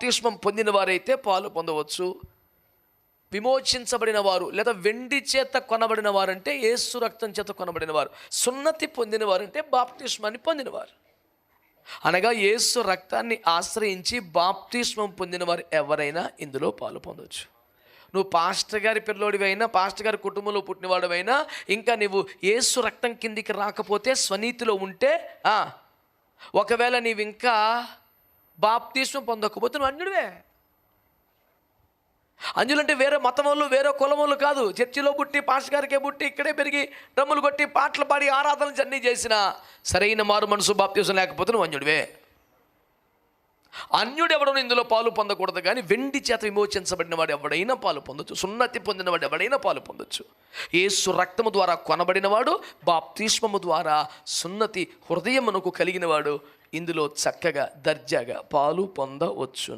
బాప్తిష్మం పొందిన వారైతే పాలు పొందవచ్చు. విమోచించబడిన వారు లేదా వెండి చేత కొనబడిన వారంటే ఏసు రక్తం చేత కొనబడిన వారు. సున్నతి పొందిన వారంటే బాప్తిష్మాన్ని పొందినవారు. అనగా ఏసు రక్తాన్ని ఆశ్రయించి బాప్తిష్మం పొందిన వారు ఎవరైనా ఇందులో పాలు పొందవచ్చు నువ్వు పాస్టర్ గారి పిల్లోడివైనా పాస్టర్ గారి కుటుంబంలో పుట్టినవాడివైనా ఇంకా నువ్వు ఏసు రక్తం కిందికి రాకపోతే స్వనీతిలో ఉంటే ఒకవేళ నీవు ఇంకా బాప్తీసం పొందకపోతే నువ్వు అన్యుడివే. అంజులంటే వేరే మతం వాళ్ళు వేరే కులం వాళ్ళు కాదు. చర్చిలో పుట్టి పాస్టర్ గారికే పుట్టి ఇక్కడే పెరిగి డ్రమ్ములు కొట్టి పాటలు పాడి ఆరాధనలు అన్నీ చేసిన సరైన మారు మనసు బాప్తీసం లేకపోతే నువ్వు అంజుడివే అన్యుడు ఎవడను ఇందులో పాలు పొందకూడదు కానీ వెండి చేత విమోచించబడిన వాడు ఎవడైనా పాలు పొందొచ్చు. సున్నతి పొందిన వాడు ఎవడైనా పాలు పొందొచ్చు. ఏసు రక్తము ద్వారా కొనబడినవాడు బాప్తిష్మము ద్వారా సున్నతి హృదయమునకు కలిగినవాడు ఇందులో చక్కగా దర్జాగా పాలు పొందవచ్చు